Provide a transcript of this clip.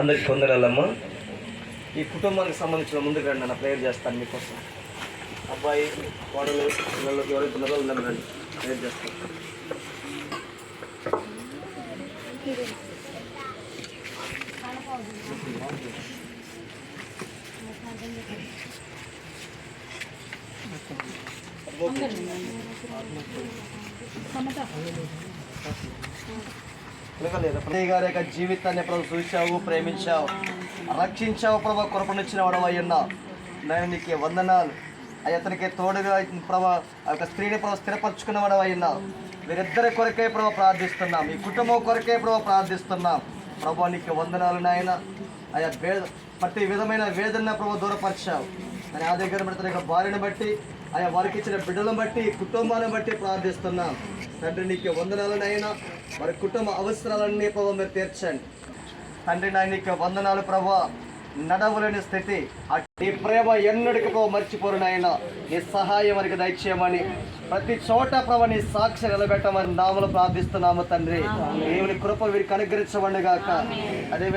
అందరికి కొందరాలమ్మా ఈ కుటుంబానికి సంబంధించిన ముందుకు రండి ప్రేయర్ చేస్తాను మీకోసం. అబ్బాయి కోడలు పిల్లలు ఎవరైతే ఉన్నారో ఉందని రండి ప్రేయర్ చేస్తాను. సమత గారి యొక్క జీవితాన్ని ప్రభు చూశావు ప్రేమించావు రక్షించావు ప్రభు కొరకు వాడు అయ్యన్నా నేను నీకు వందనాలు అతనికి తోడుగా ప్రభా ఆ యొక్క స్త్రీని ప్రభు స్థిరపరచుకున్న వాడు అయ్యన్నా వీరిద్దరి కొరకే ప్రభు ప్రార్థిస్తున్నాం. ఈ కుటుంబం కొరకే ప్రభు ప్రార్థిస్తున్నాం. ప్రభు నీకు వందనాలు నాయన. ఆయా వేద ప్రతి విధమైన వేదన ప్రభు దూరపరిచావు. అని ఆ దగ్గర బట్టి తన యొక్క భార్యను బట్టి ఆయా వారికి ఇచ్చిన బిడ్డలను బట్టి కుటుంబాన్ని బట్టి ప్రార్థిస్తున్నాం. తండ్రి నీకు వందనాలనైనా వారి కుటుంబ అవసరాలన్నీ ప్రభావ మీరు తీర్చండి. తండ్రి నాయన నీకు వందనాలు ప్రభా. నడవలేని స్థితి. నీ ప్రేమ ఎన్నడికి ప్రభావ మర్చిపోరు నాయన. నీ సహాయం మనకి దయచేయమని. ప్రతి చోట ప్రభా నీ సాక్షి నిలబెట్టమని నామలు ప్రార్థిస్తున్నాము తండ్రి. దేవుని కృప వీరికి అనుగ్రహించమండి గాక అదే